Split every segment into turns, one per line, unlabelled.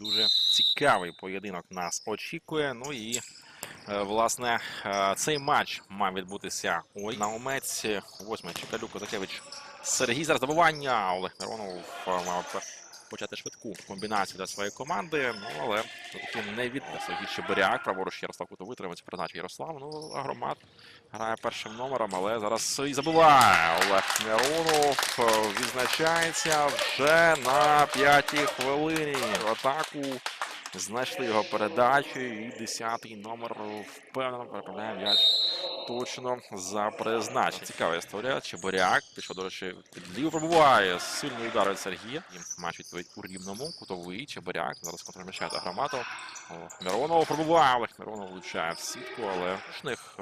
Дуже цікавий поєдинок нас очікує. Ну і е, власне е, цей матч мав відбутися у Наумець. Восьмий Чекалюк Козакевич Сергій. Зараз добування. Олег Миронов е, мав пер- почати швидку комбінацію для своєї команди. Ну але все-таки не від Сергій Чебиряк. Праворуч Ярослав Кутовий тримається передача Ярослав. Ну, агромат грає першим номером, але зараз і забиває. Олег Миронов відзначається вже на п'ятій хвилині. В атаку знайшли його передачу, і десятий номер впевнено переправляє м'яч точно за призначення. Цікава історія. Чебуряк пішов, до речі, під ліву пробуває. Сильний удар від Сергія. Їм матч відповідь у рівному. Кутовий Чебуряк. Зараз контрміщає до громаду. Миронов пробуває. Олег Миронов влучає в сітку, але шних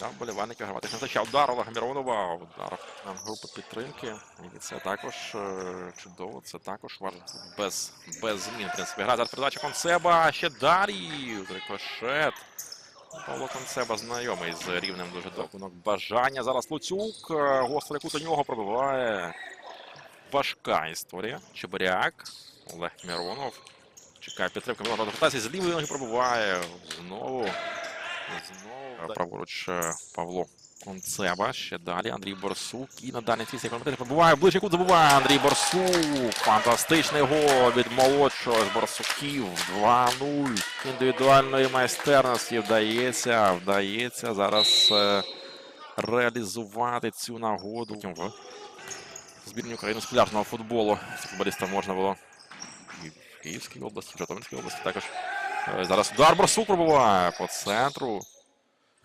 Да, болівальники гравати. Не вистачає удар Олега Миронова, удар групи підтримки. І це також е, чудово, це також важливо. Без, без змін, в принципі. Гра зараз передача Концеба, ще Дар'їв, рикошет. Павло Концеба знайомий з рівнем дуже довго. Бажання зараз Луцюк. е, Гострий кут у нього пробиває. Важка історія. Чебуряк, Олег Міронов. Чекає підтримки. Миронов ротації з лівої ноги пробиває. Знову. Знову праворуч е, Павло Концеба. Ще далі Андрій Борсук. І на дальній цій комітеті пробуває. Ближче кут забуває Андрій Борсук. Фантастичний гол від молодшого з Борсуків. 2-0. Індивідуальної майстерності вдається. Вдається зараз е, реалізувати цю нагоду. В збірні України з пляжного футболу. Футболістам можна було і в Київській області, в Житомирській області також. Е, Зараз удар Борсук пробуває по центру.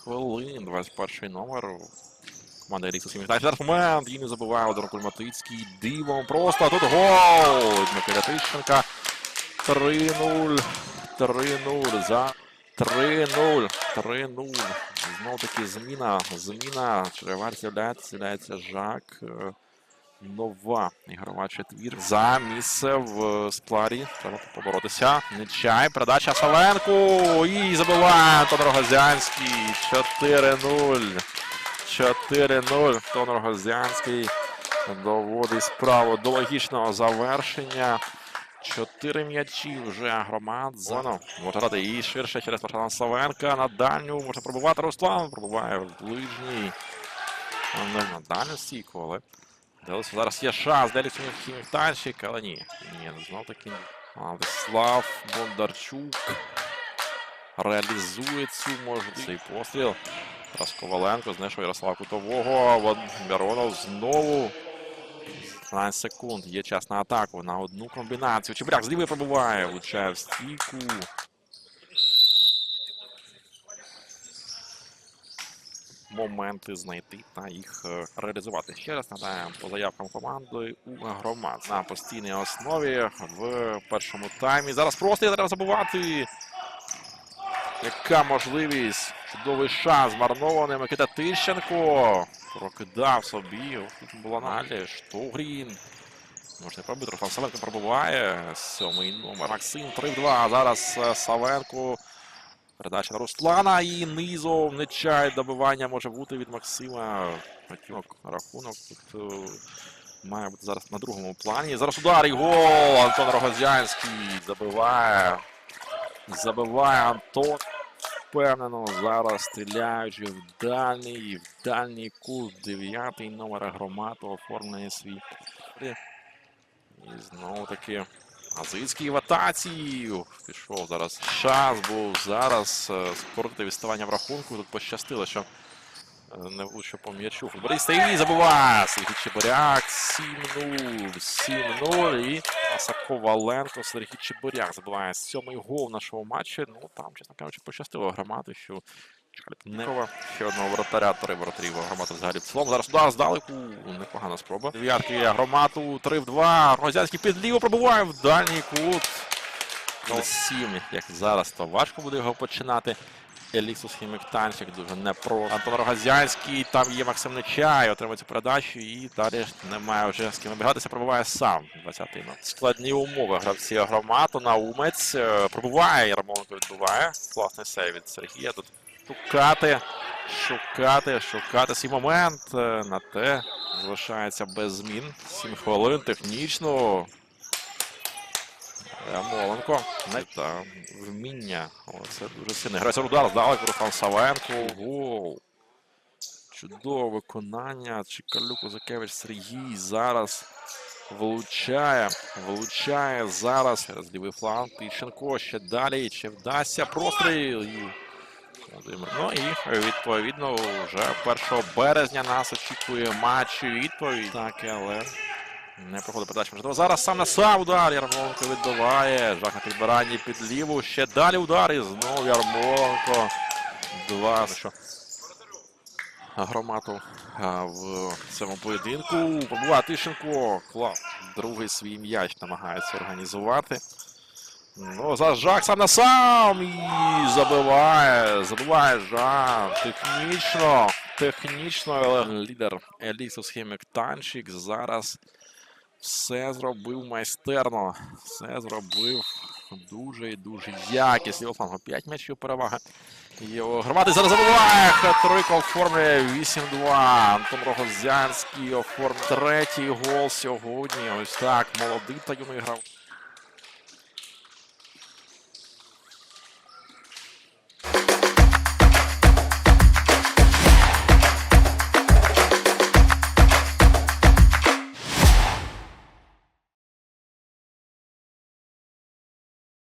Хвилин, 21 номер. Команда Еліксус Хіміктач. Зараз момент. Її не забуває Одор Кульматицький. Дивом просто. А тут гол! Дмитрія Тищенка. 3-0. 3-0 за 3-0. 3-0. Знову таки зміна. Зміна. Черевар з'являється. З'являється Жак. Е, Нова ігрова четвір за місце в складі. Треба поборотися. Нечай. Передача Савенку. І забиває Антон Рогозянський. 4-0. 4-0. Антон Рогозянський доводить справу до логічного завершення. Чотири м'ячі вже громад. Зону. Може грати і ширше через Маршала Савенка. На дальню може пробувати Руслан. Пробуває в ближній. На дальню стійку, але Дивилися, зараз є шанс, далі хіміктанщик, але ні. Ні, знов таки. Владислав Бондарчук реалізує цю можливість. Цей постріл. Зараз Коваленко знайшов Ярослава Кутового. Миронов знову. 15 секунд. Є час на атаку. На одну комбінацію. Чебряк з лівої пробуває. Влучає в стійку. Моменти знайти та їх е, реалізувати. Ще раз нагадаємо по заявкам команди у громад на постійній основі в першому таймі. Зараз просто треба забувати. Яка можливість? Чудовий шанс змарнований Микита Тищенко. Прокидав собі. Тут була налі. Штогрін. Можна пробити. Руслан Савенко пробуває. Сьомий номер. Максим 3-2. Зараз е, Савенко. Передача на Руслана і низом нечай добивання може бути від Максима. Батьок рахунок тут е, має бути зараз на другому плані. Зараз удар і гол. Антон Рогозянський забиває. Забиває Антон. Впевнено, зараз стріляючи в дальній, в дальній кут. Дев'ятий номер громаду оформлює свій. І знову таки Азицький в атаці. Пішов зараз. Шанс був зараз е, скоротити відставання в рахунку. Тут пощастило, що е, не влучив по м'ячу. Футболіст і забуває. Сергій Чебуряк. 7-0. 7-0. І Аса Коваленко. Сергій Чебуряк забиває сьомий гол в нашому матчі. Ну там, чесно кажучи, пощастило громади, що Чкаліпникова. Ще одного воротаря, три воротарів громади взагалі в цілому. Зараз удар здалеку. Непогана спроба. Дев'ятки громаду 3 в 2. Розянський під ліво пробуває в дальній кут. Ну, сім, як зараз, то важко буде його починати. Еліксус Хіміктанчик дуже непросто. Антон Рогазянський, там є Максим Нечай, отримує цю передачу і далі немає вже з ким набігатися, пробуває сам 20-й. Ну, складні умови гравці агромату, наумець, е, пробуває, Ярмоленко відбуває. Класний сейв від Сергія. Тут шукати, шукати, шукати свій момент. е, На те залишається без змін. 7 хвилин технічно. Моленко. Та вміння. Це дуже сильно. Грається удар, здалеку Руслан Савенко. Гол. Чудове виконання. Чекалюк Козакевич Сергій зараз влучає. Влучає зараз. Через лівий фланг. Тищенко ще далі. Чи вдасться простріл? Володимир. Ну і відповідно вже 1 березня нас очікує матч відповідь. Так, але не проходить передача. Можливо, зараз сам на сам удар. Ярмоленко відбиває. Жах на підбиранні під ліву. Ще далі удар. І знову Ярмоленко. Два. Що? Громату в цьому поєдинку. Пробуває Тищенко. Клас. Другий свій м'яч намагається організувати. Ну, зараз Жак сам на сам і забиває. Забиває Жак. Технічно. Технічно, але лідер Елісу Схемік Танчик зараз все зробив майстерно. Все зробив дуже і дуже якісно. Його флангу 5 м'ячів перевага. Його громади зараз забиває. Хет-трик оформлює 8-2. Антон Рогозянський оформив третій гол сьогодні. Ось так. Молодий та юний грав.